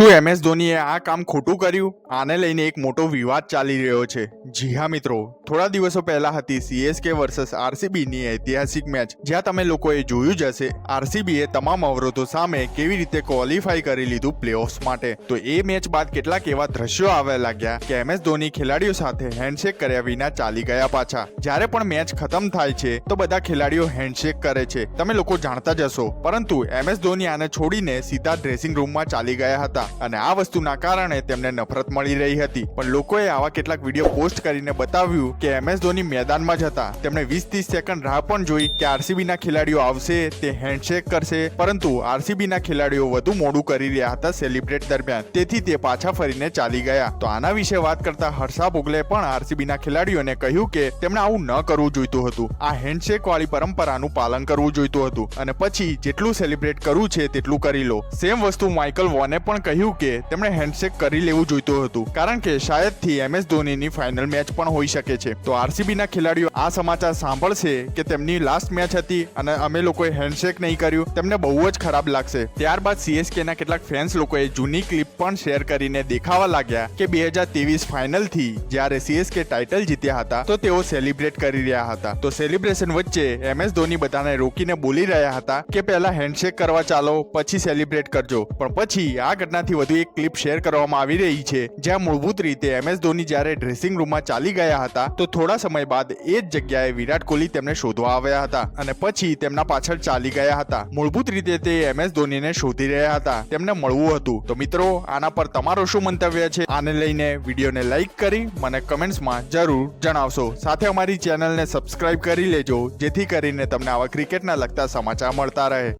શું એમએસ ધોનીએ આ કામ ખોટું કર્યું? આને લઈને એક મોટો વિવાદ ચાલી રહ્યો છે. જી હા મિત્રો, થોડા દિવસો પહેલા હતી સીએસકે વર્સસ આરસીબીની ઐતિહાસિક મેચ જ્યાં તમે લોકોએ જોયું જ હશે આરસીબીએ તમામ અવરોધો સામે કેવી રીતે ક્વોલિફાઈ કરી લીધું પ્લેઓફ્સ માટે. તો એ મેચ બાદ કેટલાક એવા દ્રશ્યો આવવા લાગ્યા કે એમએસ ધોની ખેલાડીઓ સાથે હેન્ડશેક કર્યા વિના ચાલી ગયા પાછા. જ્યારે પણ મેચ ખતમ થાય છે, તો બધા ખેલાડીઓ હેન્ડશેક કરે છે. તમે લોકો જાણતા જ હશો. પરંતુ એમએસ ધોની આને છોડીને સીધા ડ્રેસિંગ રૂમમાં ચાલી ગયા હતા. અને આ વસ્તુના કારણે તેમને નફરત મળી રહી હતી. પણ લોકોએ આવા કેટલાક વીડિયો પોસ્ટ કરીને બતાવ્યું કે એમએસ ધોની મેદાનમાં જ હતા. તેમણે વીસ ત્રીસ સેકન્ડ રાહ પણ જોઈ કે આરસીબી ના ખેલાડીઓ આવશે, તે હેન્ડશેક કરશે, પરંતુ આરસીબી ના ખેલાડીઓ વધુ મોડું કરી રહ્યા હતા સેલિબ્રેટ દરમિયાન. તેથી તે પાછા ફરીને ચાલી ગયા. તો આના વિશે વાત કરતા હર્ષા ભોગલે પણ આરસીબી ના ખેલાડીઓને કહ્યું કે તેમણે આવું ન કરવું જોઈતું હતું. આ હેન્ડશેક વાળી પરંપરાનું પાલન કરવું જોઈતું હતું. અને પછી જેટલું સેલિબ્રેટ કરવું છે, તેટલું કરી લો. સેમ વસ્તુ માઇકલ વોને પણ કહ્યું કે તેમણે હેન્ડશેક કરી લેવું જોઈતું હતું. કારણ કે શાયદથી એમએસ ધોનીની ફાઇનલ મેચ પણ હોઈ શકે છે. તો આરસીબીના ખેલાડીઓ આ સમાચાર સાંભળશે કે તેમની લાસ્ટ મેચ હતી અને અમે લોકોએ હેન્ડશેક નહીં કર્યું. તેમને બહુ જ ખરાબ લાગશે. ત્યારબાદ સીએસકે ના કેટલાક ફેન્સ લોકોએ જૂની ક્લિપ પણ શેર કરીને દેખાવા લાગ્યા કે બે હજાર ત્રેવીસ ફાઇનલથી જ્યારે સીએસકે ટાઇટલ જીત્યા હતા, તો તેઓ સેલિબ્રેટ કરી રહ્યા હતા. તો સેલિબ્રેશન વચ્ચે એમએસ ધોની બધાને રોકીને બોલી રહ્યા હતા કે પહેલા હેન્ડશેક કરવા ચાલો, પછી સેલિબ્રેટ કરજો. પણ પછી આ ઘટનાથી વધુ એક ક્લિપ શેર કરવામાં આવી રહી છે, જ્યાં મૂળભૂત રીતે એમએસ ધોની જ્યારે ડ્રેસિંગ રૂમમાં ચાલી ગયા હતા, તો થોડા સમય બાદ એ જ જગ્યાએ વિરાટ કોહલી તેમને શોધવા આવ્યા હતા અને પછી તેમના પાછળ ચાલી ગયા હતા. મૂળભૂત રીતે તે એમએસ ધોનીને શોધી રહ્યા હતા, તેમને મળવું હતું. તો મિત્રો, આના પર તમારો શું મંતવ્ય છે? આને લઈને વિડીયોને લાઈક કરી મને કમેન્ટ્સમાં જરૂર જણાવશો. સાથે અમારી ચેનલને સબસ્ક્રાઇબ કરી લેજો, જેથી કરીને તમને આવા ક્રિકેટના લગતા સમાચાર મળતા રહે.